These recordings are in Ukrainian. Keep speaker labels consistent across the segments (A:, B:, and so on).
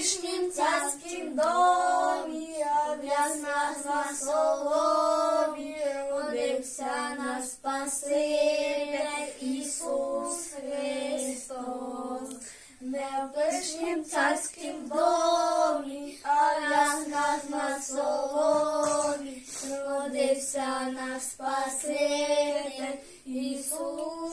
A: пишнім царськім домі, в яснах на соломі родився наш Спаситель Ісус Христос. Не в пишнім царськім домі, в яснах на соломі родився наш Спаситель Ісус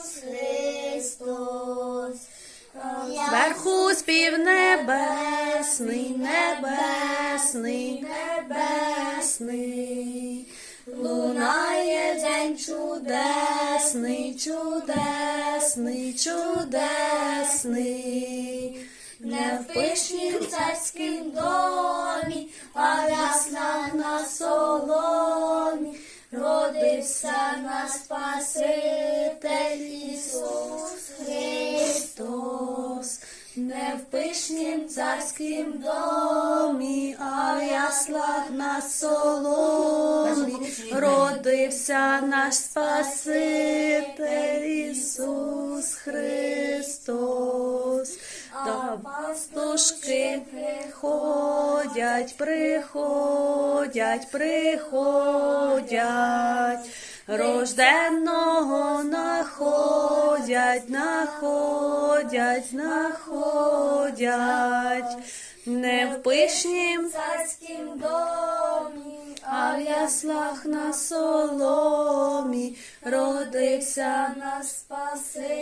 B: небесний, небесний, небесний. Лунає день чудесний, чудесний, чудесний. Не в пишнім царськім домі, а в яслах на соломі. Родився наш Спаситель Не в пишнім царськім домі, а в яслах на соломі. Родився наш Спаситель Ісус Христос. Та пастушки приходять, приходять, приходять, рожденного находять, находять, находять, не в пишнім
A: царськім домі,
B: а в яслах на соломі родився
A: наш Спаситель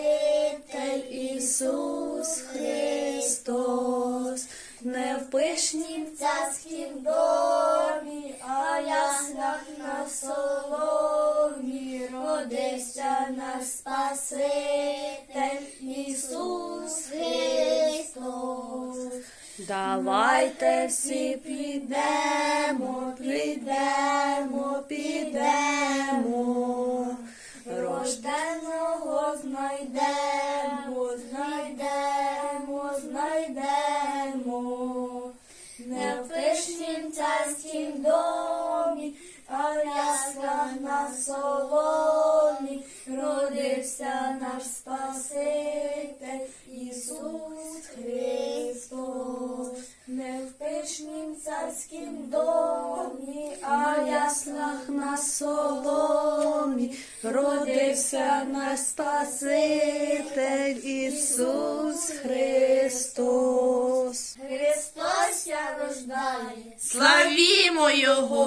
B: Ісус Христос, не в пишнім
A: царськім домі, а в яслах на соломі родився наш Спаситель Ісус Христос.
B: Давайте всі підемо, підемо, підемо.
A: Рожденого знайдемо, знайдемо, знайдемо. Не в пишнім царськім домі, а в яслах на соломі родився наш Спаситель Ісус Христос. Не в пишнім царськім домі, а в яслах
B: на соломі родився наш Спаситель Ісус Христос.
A: Христос я рождає.
B: Славімо Його!